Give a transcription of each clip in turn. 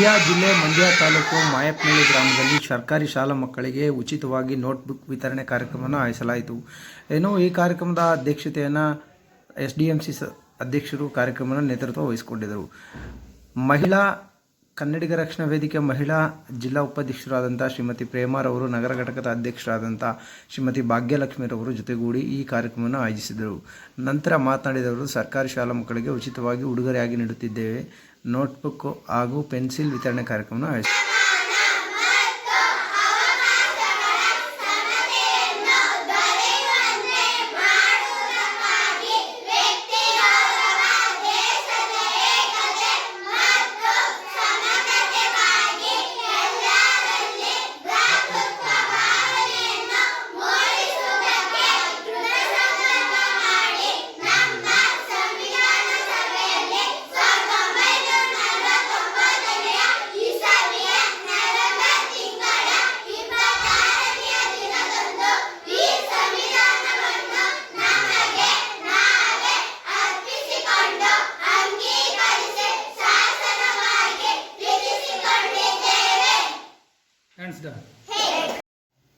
ಮಂಡ್ಯ ಜಿಲ್ಲೆ ಮಂಡ್ಯ ತಾಲೂಕು ಮಾಯಪ್ಪನಹಳ್ಳಿ ಗ್ರಾಮದಲ್ಲಿ ಸರ್ಕಾರಿ ಶಾಲಾ ಮಕ್ಕಳಿಗೆ ಉಚಿತವಾಗಿ ನೋಟ್ಬುಕ್ ವಿತರಣೆ ಕಾರ್ಯಕ್ರಮವನ್ನು ಆಯೋಜಿಸಲಾಯಿತು. ಏನು ಈ ಕಾರ್ಯಕ್ರಮದ ಅಧ್ಯಕ್ಷತೆಯನ್ನು ಎಸ್ ಡಿ ಎಂ ಸ ಅಧ್ಯಕ್ಷರು ಕಾರ್ಯಕ್ರಮವನ್ನು ನೇತೃತ್ವ ವಹಿಸಿಕೊಂಡಿದ್ದರು. ಮಹಿಳಾ ಕನ್ನಡಿಗ ರಕ್ಷಣಾ ವೇದಿಕೆ ಮಹಿಳಾ ಜಿಲ್ಲಾ ಉಪಾಧ್ಯಕ್ಷರಾದಂಥ ಶ್ರೀಮತಿ ಪ್ರೇಮಾರವರು ನಗರ ಘಟಕದ ಅಧ್ಯಕ್ಷರಾದಂಥ ಶ್ರೀಮತಿ ಭಾಗ್ಯಲಕ್ಷ್ಮಿರವರು ಜೊತೆಗೂಡಿ ಈ ಕಾರ್ಯಕ್ರಮವನ್ನು ಆಯೋಜಿಸಿದರು. ನಂತರ ಮಾತನಾಡಿದವರು ಸರ್ಕಾರಿ ಶಾಲಾ ಮಕ್ಕಳಿಗೆ ಉಚಿತವಾಗಿ ಉಡುಗೊರೆಯಾಗಿ ನೀಡುತ್ತಿದ್ದೇವೆ. ನೋಟ್ಬುಕ್ ಹಾಗೂ ಪೆನ್ಸಿಲ್ ವಿತರಣೆ ಕಾರ್ಯಕ್ರಮವನ್ನು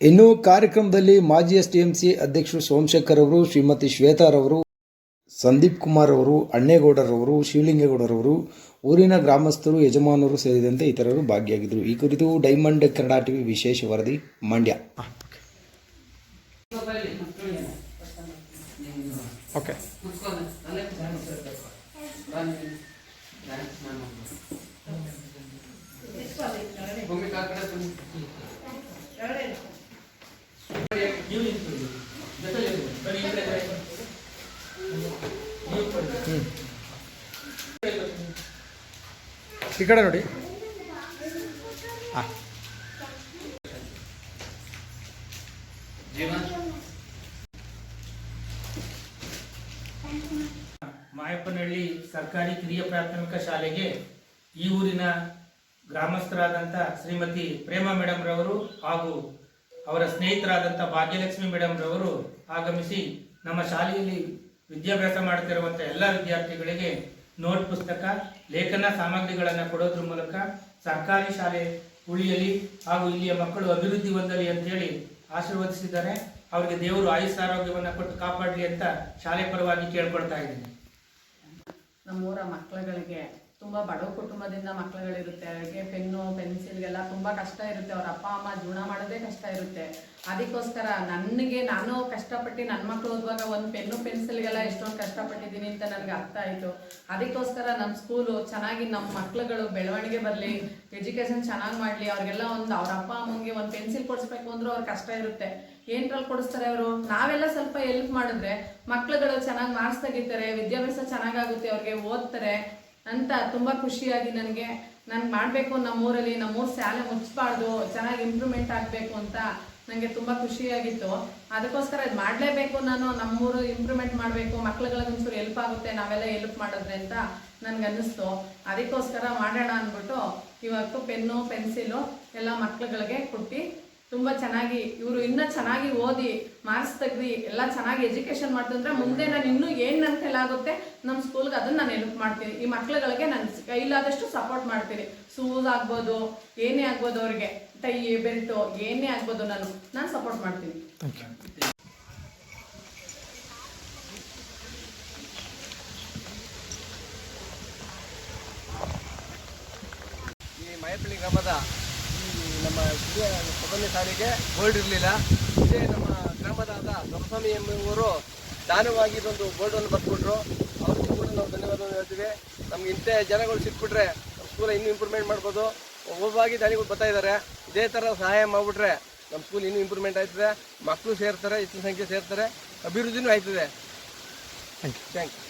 ಇನ್ನು ಕಾರ್ಯಕ್ರಮದಲ್ಲಿ ಮಾಜಿ ಎಸ್ ಟಿ ಎಂ ಸಿ ಅಧ್ಯಕ್ಷರು ಸೋಮಶೇಖರ್ ಅವರು ಶ್ರೀಮತಿ ಶ್ವೇತಾರವರು ಸಂದೀಪ್ ಕುಮಾರ್ ಅವರು ಅಣ್ಣೇಗೌಡರವರು ಶಿವಲಿಂಗೇಗೌಡರವರು ಊರಿನ ಗ್ರಾಮಸ್ಥರು ಯಜಮಾನರು ಸೇರಿದಂತೆ ಇತರರು ಭಾಗಿಯಾಗಿದ್ದರು. ಈ ಕುರಿತು ಡೈಮಂಡ್ ಕನ್ನಡ ಟಿವಿ ವಿಶೇಷ ವರದಿ ಮಂಡ್ಯ. ಓಕೆ ಈ ಕಡೆ ನೋಡಿ. ಮಾಯಪ್ಪನಹಳ್ಳಿ ಸರ್ಕಾರಿ ಕಿರಿಯ ಪ್ರಾಥಮಿಕ ಶಾಲೆಗೆ ಈ ಊರಿನ ಗ್ರಾಮಸ್ಥರಾದಂಥ ಶ್ರೀಮತಿ ಪ್ರೇಮ ಮೇಡಮ್ ರವರು ಹಾಗೂ ಅವರ ಸ್ನೇಹಿತರಾದಂಥ ಭಾಗ್ಯಲಕ್ಷ್ಮಿ ಮೇಡಮ್ ರವರು ಆಗಮಿಸಿ ನಮ್ಮ ಶಾಲೆಯಲ್ಲಿ ವಿದ್ಯಾಭ್ಯಾಸ ಮಾಡುತ್ತಿರುವಂಥ ಎಲ್ಲ ವಿದ್ಯಾರ್ಥಿಗಳಿಗೆ ನೋಟ್ ಪುಸ್ತಕ, ಲೇಖನ ಸಾಮಗ್ರಿಗಳನ್ನು ಕೊಡೋದ್ರ ಮೂಲಕ ಸರ್ಕಾರಿ ಶಾಲೆ ಉಳಿಯಲಿ ಹಾಗೂ ಇಲ್ಲಿಯ ಮಕ್ಕಳು ಅಭಿವೃದ್ಧಿ ಹೊಂದಲಿ ಅಂತೇಳಿ ಆಶೀರ್ವದಿಸಿದ್ದಾರೆ. ಅವರಿಗೆ ದೇವರು ಆಯುಷ್ ಆರೋಗ್ಯವನ್ನು ಕೊಟ್ಟು ಕಾಪಾಡಲಿ ಅಂತ ಶಾಲೆ ಪರವಾಗಿ ಕೇಳ್ಕೊಳ್ತಾ ಇದ್ದೀನಿ. ನಮ್ಮೂರ ಮಕ್ಕಳುಗಳಿಗೆ ತುಂಬ ಬಡವ ಕುಟುಂಬದಿಂದ ಮಕ್ಕಳುಗಳಿರುತ್ತೆ, ಅವರಿಗೆ ಪೆನ್ನು, ಪೆನ್ಸಿಲ್ಗೆಲ್ಲ ತುಂಬ ಕಷ್ಟ ಇರುತ್ತೆ, ಅವ್ರ ಅಪ್ಪ, ಅಮ್ಮ ಜೀವನ ಮಾಡೋದೇ ಕಷ್ಟ ಇರುತ್ತೆ. ಅದಕ್ಕೋಸ್ಕರ ನನಗೆ ನಾನು ಕಷ್ಟಪಟ್ಟು ನನ್ನ ಮಕ್ಕಳು ಓದುವಾಗ ಒಂದು ಪೆನ್ನು, ಪೆನ್ಸಿಲ್ಗೆಲ್ಲ ಎಷ್ಟೊಂದು ಕಷ್ಟಪಟ್ಟಿದ್ದೀನಿ ಅಂತ ನನಗೆ ಅರ್ಥ ಆಯಿತು. ಅದಕ್ಕೋಸ್ಕರ ನಮ್ಮ ಸ್ಕೂಲು ಚೆನ್ನಾಗಿ ನಮ್ಮ ಮಕ್ಳುಗಳು ಬೆಳವಣಿಗೆ ಬರಲಿ, ಎಜುಕೇಷನ್ ಚೆನ್ನಾಗಿ ಮಾಡಲಿ, ಅವ್ರಿಗೆಲ್ಲ ಒಂದು ಅವ್ರ ಅಪ್ಪ, ಅಮ್ಮಂಗೆ ಒಂದು ಪೆನ್ಸಿಲ್ ಕೊಡಿಸ್ಬೇಕು ಅಂದ್ರೆ ಅವ್ರ ಕಷ್ಟ ಇರುತ್ತೆ. ಏನ್ರಲ್ಲಿ ಕೊಡಿಸ್ತಾರೆ ಅವರು? ನಾವೆಲ್ಲ ಸ್ವಲ್ಪ ಹೆಲ್ಪ್ ಮಾಡಿದ್ರೆ ಮಕ್ಳುಗಳು ಚೆನ್ನಾಗಿ ಮಾರ್ಕ್ಸ್ ತೆಗಿತಾರೆ, ವಿದ್ಯಾಭ್ಯಾಸ ಚೆನ್ನಾಗಾಗುತ್ತೆ ಅವ್ರಿಗೆ ಓದ್ತಾರೆ. ಅಂತ ತುಂಬ ಖುಷಿಯಾಗಿ ನನಗೆ, ನಾನು ಮಾಡಬೇಕು ನಮ್ಮೂರಲ್ಲಿ ನಮ್ಮೂರು ಶಾಲೆ ಮುಚ್ಚಬಾರ್ದು ಚೆನ್ನಾಗಿ ಇಂಪ್ರೂವ್ಮೆಂಟ್ ಆಗಬೇಕು ಅಂತ ನನಗೆ ತುಂಬ ಖುಷಿಯಾಗಿತ್ತು. ಅದಕ್ಕೋಸ್ಕರ ಇದು ಮಾಡಲೇಬೇಕು ನಾನು ನಮ್ಮೂರು ಇಂಪ್ರೂವ್ಮೆಂಟ್ ಮಾಡಬೇಕು, ಮಕ್ಳುಗಳಿಗೆ ಒಂಚೂರು ಹೆಲ್ಪ್ ಆಗುತ್ತೆ, ನಾವೆಲ್ಲ ಹೆಲ್ಪ್ ಮಾಡಿದ್ರೆ ಅಂತ ನನ್ಗೆ ಅನ್ನಿಸ್ತು ಅದಕ್ಕೋಸ್ಕರ ಮಾಡೋಣ ಅಂದ್ಬಿಟ್ಟು ಇವತ್ತು ಪೆನ್ನು, ಪೆನ್ಸಿಲು ಎಲ್ಲ ಮಕ್ಳುಗಳಿಗೆ ಕೊಟ್ಟು ತುಂಬ ಚೆನ್ನಾಗಿ ಇವರು ಇನ್ನೂ ಚೆನ್ನಾಗಿ ಓದಿ ಮಾರ್ಕ್ಸ್ ತೆಗ್ದು ಎಲ್ಲ ಚೆನ್ನಾಗಿ ಎಜುಕೇಷನ್ ಮಾಡ್ತಂದ್ರೆ ಮುಂದೆ ನಾನು ಇನ್ನೂ ಏನು ನನ್ನ ಕೈಲಾಗುತ್ತೆ ನಮ್ಮ ಸ್ಕೂಲ್ಗೆ ಅದನ್ನು ನಾನು ಹೆಲ್ಪ್ ಮಾಡ್ತೀನಿ. ಈ ಮಕ್ಳುಗಳಿಗೆ ನಾನು ಕೈಲಾದಷ್ಟು ಸಪೋರ್ಟ್ ಮಾಡ್ತೀನಿ. ಸೂಸ್ ಆಗ್ಬೋದು ಏನೇ ಆಗ್ಬೋದು ಅವ್ರಿಗೆ ಟೈ ಬೆಲ್ಟು ಏನೇ ಆಗ್ಬೋದು ನಾನು ನಾನು ಸಪೋರ್ಟ್ ಮಾಡ್ತೀನಿ. ಈ ಗ್ರಾಮದ ನಮ್ಮ ಹಿರಿಯ ಪ್ರಥಮ ಸಾರಿಗೆ ಬೋರ್ಡ್ ಇರಲಿಲ್ಲ. ಇದೇ ನಮ್ಮ ಗ್ರಾಮದಾದ ದೊರಸ್ವಾಮಿ ಎಂಬುವರು ದಾನವಾಗಿ ಇದೊಂದು ಬೋರ್ಡನ್ನು ಬರ್ಕೊಟ್ರು. ಅವ್ರಿಗೂ ಕೂಡ ನಾವು ಧನ್ಯವಾದವನ್ನು ಹೇಳ್ತೀವಿ. ನಮ್ಗೆ ಇಂಥ ಜನಗಳು ಸಿಕ್ಬಿಟ್ರೆ ನಮ್ಮ ಸ್ಕೂಲ ಇನ್ನೂ ಇಂಪ್ರೂವ್ಮೆಂಟ್ ಮಾಡ್ಬೋದು. ಒಬ್ಬೊಬ್ಬಾಗಿ ದಾನಿಗಳು ಬರ್ತಾ ಇದ್ದಾರೆ. ಇದೇ ಥರ ಸಹಾಯ ಮಾಡಿಬಿಟ್ರೆ ನಮ್ಮ ಸ್ಕೂಲ್ ಇನ್ನೂ ಇಂಪ್ರೂವ್ಮೆಂಟ್ ಆಯ್ತದೆ. ಮಕ್ಕಳು ಸೇರ್ತಾರೆ ಹೆಚ್ಚಿನ ಸಂಖ್ಯೆ ಸೇರ್ತಾರೆ. ಅಭಿವೃದ್ಧಿನೂ ಆಯ್ತದೆ. Thank you thank you